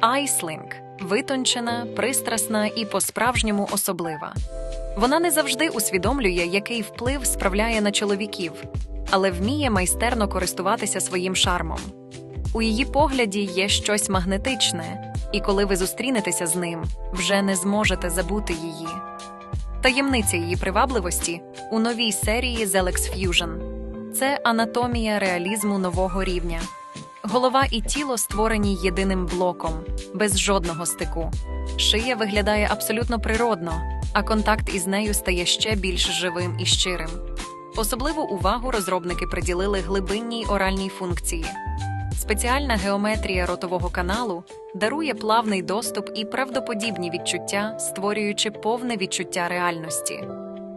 Айслінг витончена, пристрасна і по-справжньому особлива. Вона не завжди усвідомлює, який вплив справляє на чоловіків, але вміє майстерно користуватися своїм шармом. У її погляді є щось магнетичне, і коли ви зустрінетеся з ним, вже не зможете забути її. Таємниця її привабливості у новій серії Zelex Fusion. Це анатомія реалізму нового рівня. Голова і тіло створені єдиним блоком, без жодного стику. Шия виглядає абсолютно природно, а контакт із нею стає ще більш живим і щирим. Особливу увагу розробники приділили глибинній оральній функції. Спеціальна геометрія ротового каналу дарує плавний доступ і правдоподібні відчуття, створюючи повне відчуття реальності.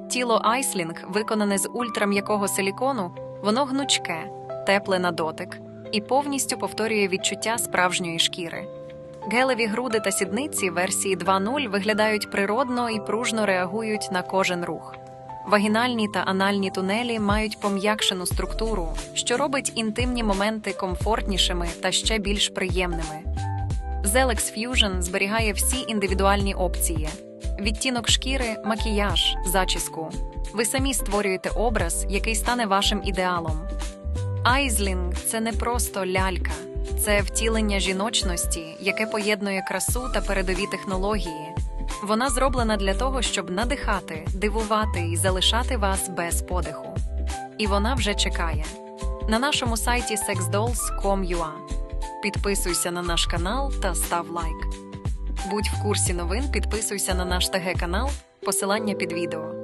Тіло Айслінг, виконане з ультрам'якого силікону, воно гнучке, тепле на дотик і повністю повторює відчуття справжньої шкіри. Гелеві груди та сідниці версії 2.0 виглядають природно і пружно реагують на кожен рух. Вагінальні та анальні тунелі мають пом'якшену структуру, що робить інтимні моменти комфортнішими та ще більш приємними. Zelex Fusion зберігає всі індивідуальні опції: відтінок шкіри, макіяж, зачіску. Ви самі створюєте образ, який стане вашим ідеалом. Айзлінг це не просто лялька, це втілення жіночності, яке поєднує красу та передові технології. Вона зроблена для того, щоб надихати, дивувати і залишати вас без подиху. І вона вже чекає на нашому сайті sexdolls.com.ua. Підписуйся на наш канал та став лайк. Будь в курсі новин, підписуйся на наш ТГ канал, посилання під відео.